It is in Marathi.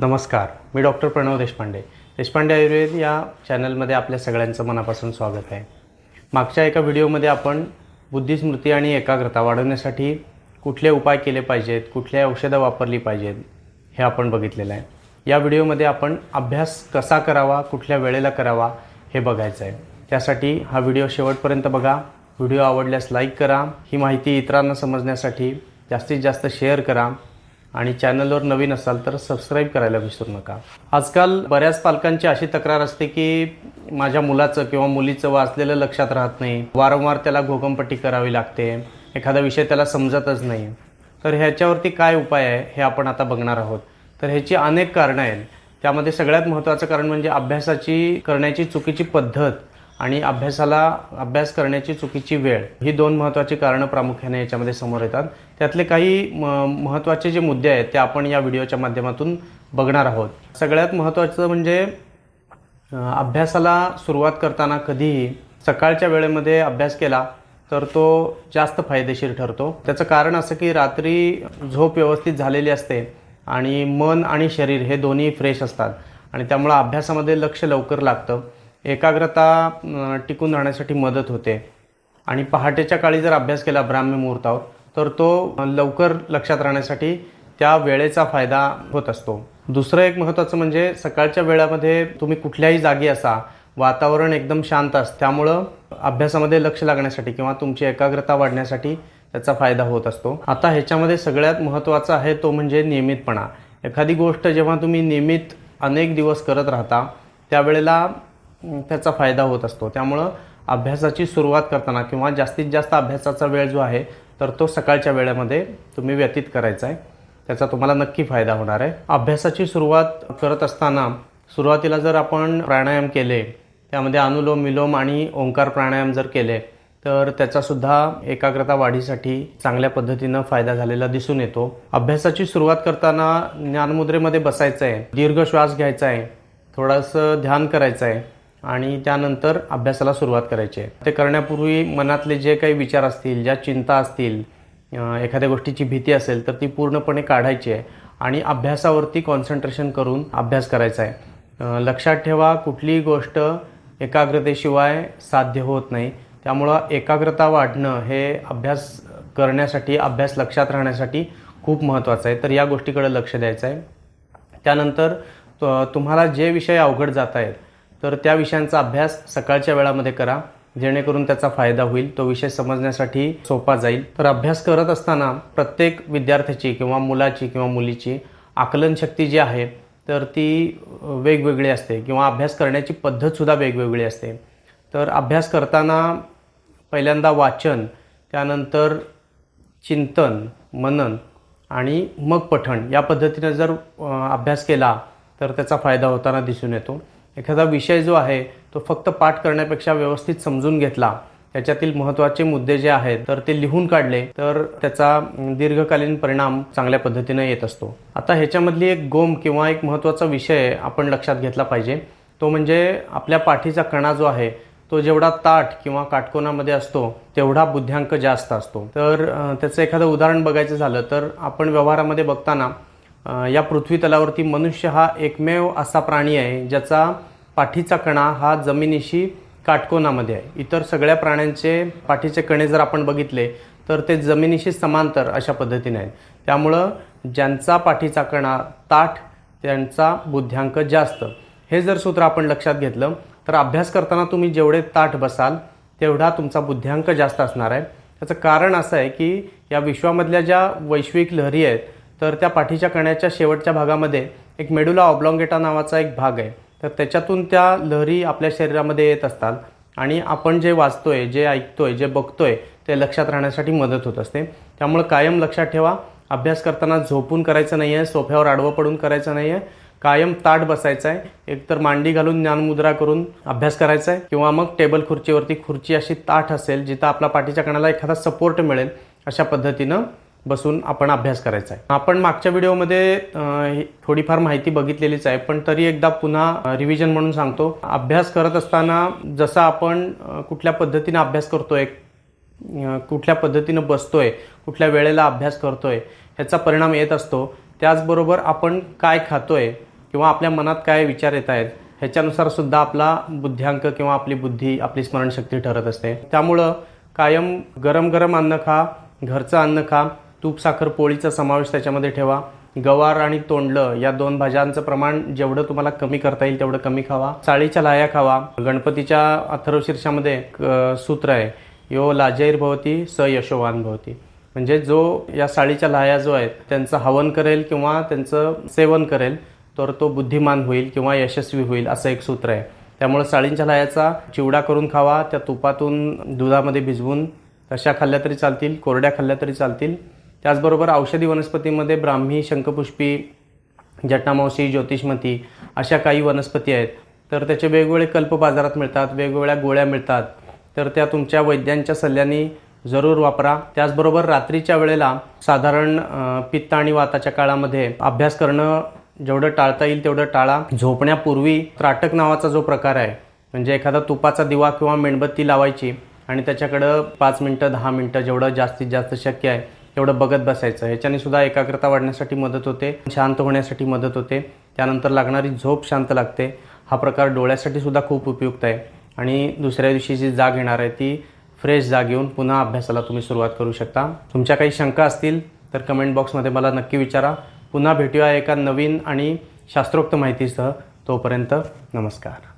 नमस्कार मी डॉक्टर प्रणव देशपांडे. देशपांडे आयुर्वेद या चॅनलमध्ये आपल्या सगळ्यांचं मनापासून स्वागत आहे. मागच्या एका व्हिडिओमध्ये आपण बुद्धिस्मृती आणि एकाग्रता वाढवण्यासाठी कुठले उपाय केले पाहिजेत कुठल्या औषधं वापरली पाहिजेत हे आपण बघितलेलं आहे. या व्हिडिओमध्ये आपण अभ्यास कसा करावा कुठल्या वेळेला करावा हे बघायचं आहे. त्यासाठी हा व्हिडिओ शेवटपर्यंत बघा. व्हिडिओ आवडल्यास लाईक करा. ही माहिती इतरांना समजण्यासाठी जास्तीत जास्त शेअर करा. आणि चॅनलवर नवीन असाल तर सबस्क्राईब करायला विसरू नका. आजकाल बऱ्याच पालकांची अशी तक्रार असते की माझ्या मुलाचं किंवा मुलीचं वाचलेलं लक्षात राहत नाही. वारंवार त्याला घोकंपट्टी करावी लागते. एखादा विषय त्याला समजतच नाही. तर ह्याच्यावरती काय उपाय आहे हे आपण आता बघणार आहोत. तर ह्याची अनेक कारणं आहेत. त्यामध्ये सगळ्यात महत्त्वाचं कारण म्हणजे अभ्यासाची करण्याची चुकीची पद्धत आणि अभ्यासाला अभ्यास करण्याची चुकीची वेळ ही दोन महत्त्वाची कारणं प्रामुख्याने याच्यामध्ये समोर येतात. त्यातले काही म महत्त्वाचे जे मुद्दे आहेत ते आपण या व्हिडिओच्या माध्यमातून बघणार आहोत. सगळ्यात महत्त्वाचं म्हणजे अभ्यासाला सुरुवात करताना कधीही सकाळच्या वेळेमध्ये अभ्यास केला तर तो जास्त फायदेशीर ठरतो. त्याचं कारण असं की रात्री झोप व्यवस्थित झालेली असते आणि मन आणि शरीर हे दोन्ही फ्रेश असतात. आणि त्यामुळं अभ्यासामध्ये लक्ष लवकर लागतं. एकाग्रता टिकून राहण्यासाठी मदत होते. आणि पहाटेच्या काळी जर अभ्यास केला ब्राह्म्य मुहूर्तावर तर तो लवकर लक्षात राहण्यासाठी त्या वेळेचा फायदा होत असतो. दुसरं एक महत्त्वाचं म्हणजे सकाळच्या वेळामध्ये तुम्ही कुठल्याही जागी असा वातावरण एकदम शांत असतं त्यामुळं अभ्यासामध्ये लक्ष लागण्यासाठी किंवा तुमची एकाग्रता वाढण्यासाठी त्याचा फायदा होत असतो. आता ह्याच्यामध्ये सगळ्यात महत्त्वाचा आहे तो म्हणजे नियमितपणा. एखादी गोष्ट जेव्हा तुम्ही नियमित अनेक दिवस करत राहता त्यावेळेला त्याचा फायदा होत असतो. त्यामुळं अभ्यासाची सुरुवात करताना किंवा जास्तीत जास्त अभ्यासाचा वेळ जो आहे तर तो सकाळच्या वेळेमध्ये तुम्ही व्यतीत करायचा आहे. त्याचा तुम्हाला नक्की फायदा होणार आहे. अभ्यासाची सुरुवात करत असताना सुरुवातीला जर आपण प्राणायाम केले त्यामध्ये अनुलोम विलोम आणि ओंकार प्राणायाम जर केले तर त्याचासुद्धा एकाग्रता वाढीसाठी चांगल्या पद्धतीनं फायदा झालेला दिसून येतो. अभ्यासाची सुरुवात करताना ज्ञानमुद्रेमध्ये बसायचं आहे दीर्घ श्वास घ्यायचा आहे थोडंसं ध्यान करायचं आहे आणि त्यानंतर अभ्यासाला सुरुवात करायची आहे. ते करण्यापूर्वी मनातले जे काही विचार असतील ज्या चिंता असतील एखाद्या गोष्टीची भीती असेल तर ती पूर्णपणे काढायची आहे आणि अभ्यासावरती कॉन्सन्ट्रेशन करून अभ्यास करायचा आहे. लक्षात ठेवा कुठलीही गोष्ट एकाग्रतेशिवाय साध्य होत नाही. त्यामुळं एकाग्रता वाढणं हे अभ्यास करण्यासाठी अभ्यास लक्षात राहण्यासाठी खूप महत्त्वाचं आहे. तर या गोष्टीकडे लक्ष द्यायचं आहे. त्यानंतर तुम्हाला जे विषय अवघड जात आहेत तर त्या विषयांचा अभ्यास सकाळच्या वेळामध्ये करा. जेणेकरून त्याचा फायदा होईल तो विषय समजण्यासाठी सोपा जाईल. तर अभ्यास करत असताना प्रत्येक विद्यार्थ्याची किंवा मुलाची किंवा मुलीची आकलनशक्ती जी आहे तर ती वेगवेगळी असते किंवा अभ्यास करण्याची पद्धतसुद्धा वेगवेगळी असते. तर अभ्यास करताना पहिल्यांदा वाचन त्यानंतर चिंतन मनन आणि मग पठण या पद्धतीनं जर अभ्यास केला तर त्याचा फायदा होताना दिसून येतो. एखादा विषय जो आहे तो फक्त पाठ करण्यापेक्षा व्यवस्थित समजून घेतला. त्याच्यातील महत्त्वाचे मुद्दे जे आहेत तर ते लिहून काढले तर त्याचा दीर्घकालीन परिणाम चांगल्या पद्धतीने येत असतो. आता ह्याच्यामधली एक गोम किंवा एक महत्त्वाचा विषय आपण लक्षात घेतला पाहिजे. तो म्हणजे आपल्या पाठीचा कणा जो आहे तो जेवढा ताठ किंवा काटकोनामध्ये असतो तेवढा बुद्ध्यांक जास्त असतो. तर त्याचं एखादं उदाहरण बघायचं झालं तर आपण व्यवहारामध्ये बघताना या पृथ्वी तलावरती मनुष्य हा एकमेव असा प्राणी आहे ज्याचा पाठीचा कणा हा जमिनीशी काटकोनामध्ये आहे. इतर सगळ्या प्राण्यांचे पाठीचे कणे जर आपण बघितले तर ते जमिनीशी समांतर अशा पद्धतीने आहेत. त्यामुळं ज्यांचा पाठीचा कणा ताठ त्यांचा बुद्ध्यांक जास्त. हे जर सूत्र आपण लक्षात घेतलं तर अभ्यास करताना तुम्ही जेवढे ताठ बसाल तेवढा तुमचा बुद्ध्यांक जास्त असणार आहे. त्याचं कारण असं आहे की या विश्वामधल्या ज्या वैश्विक लहरी आहेत तर त्या पाठीच्या कण्याच्या शेवटच्या भागामध्ये एक मेडुला ऑब्लॉंगेटा नावाचा एक भाग आहे. तर त्याच्यातून त्या लहरी आपल्या शरीरामध्ये येत असतात आणि आपण जे वाचतोय जे ऐकतोय जे बघतोय ते लक्षात राहण्यासाठी मदत होत असते. त्यामुळे कायम लक्षात ठेवा अभ्यास करताना झोपून करायचं नाही आहे सोफ्यावर आडवं पडून करायचं नाही आहे कायम ताट बसायचं आहे एकतर मांडी घालून ज्ञानमुद्रा करून अभ्यास करायचा आहे किंवा मग टेबल खुर्चीवरती खुर्ची अशी ताठ असेल जिथं आपला पाठीच्या कणाला एखादा सपोर्ट मिळेल अशा पद्धतीनं बसून आपण अभ्यास करायचा आहे. आपण मागच्या व्हिडिओमध्ये थोडीफार माहिती बघितलेलीच आहे पण तरी एकदा पुन्हा रिव्हिजन म्हणून सांगतो. अभ्यास करत असताना जसा आपण कुठल्या पद्धतीनं अभ्यास करतोय कुठल्या पद्धतीनं बसतोय कुठल्या वेळेला अभ्यास करतोय ह्याचा परिणाम येत असतो. त्याचबरोबर आपण काय खातोय किंवा आपल्या मनात काय विचार येत आहेत ह्याच्यानुसार सुद्धा आपला बुद्ध्यांक किंवा आपली बुद्धी आपली स्मरणशक्ती ठरत असते. त्यामुळं कायम गरम गरम अन्न खा घरचं अन्न खा तूप साखर पोळीचा समावेश त्याच्यामध्ये ठेवा. गवार आणि तोंडलं या दोन भाज्यांचं प्रमाण जेवढं तुम्हाला कमी करता येईल तेवढं कमी खावा. साळीच्या लाया खावा. गणपतीच्या अथर्वशीर्षामध्ये एक, सूत्र आहे यो लाजैर भवती स यशोवान भवती. म्हणजे जो या साळीच्या लाह्या जो आहेत त्यांचं हवन करेल किंवा त्यांचं सेवन करेल तर तो बुद्धिमान होईल किंवा यशस्वी होईल असं एक सूत्र आहे. त्यामुळे साळींच्या लाह्याचा चिवडा करून खावा त्या तुपातून दुधामध्ये भिजवून तशा खाल्ल्या तरी चालतील कोरड्या खाल्ल्या तरी चालतील. त्याचबरोबर औषधी वनस्पतीमध्ये ब्राह्मी शंखपुष्पी जटामावशी ज्योतिषमती अशा काही वनस्पती आहेत. तर त्याचे वेगवेगळे कल्प बाजारात मिळतात वेगवेगळ्या गोळ्या मिळतात. तर त्या तुमच्या वैद्यांच्या सल्ल्याने जरूर वापरा. त्याचबरोबर रात्रीच्या वेळेला साधारण पित्त आणि वाताच्या काळामध्ये अभ्यास करणं जेवढं टाळता येईल तेवढं टाळा. झोपण्यापूर्वी त्राटक नावाचा जो प्रकार आहे म्हणजे एखादा तुपाचा दिवा किंवा मेणबत्ती लावायची आणि त्याच्याकडं पाच मिनटं दहा मिनटं जेवढं जास्तीत जास्त शक्य आहे तेवढं बघत बसायचं. ह्याच्याने सुद्धा एकाग्रता वाढण्यासाठी मदत होते. शांत होण्यासाठी मदत होते. त्यानंतर लागणारी झोप शांत लागते. हा प्रकार डोळ्यासाठी सुद्धा खूप उपयुक्त आहे. आणि दुसऱ्या दिवशी जी जाग येणार आहे ती फ्रेश जाग येऊन पुन्हा अभ्यासाला तुम्ही सुरुवात करू शकता. तुमच्या काही शंका असतील तर कमेंट बॉक्समध्ये मला नक्की विचारा. पुन्हा भेटूया एका नवीन आणि शास्त्रोक्त माहितीसह. तोपर्यंत नमस्कार.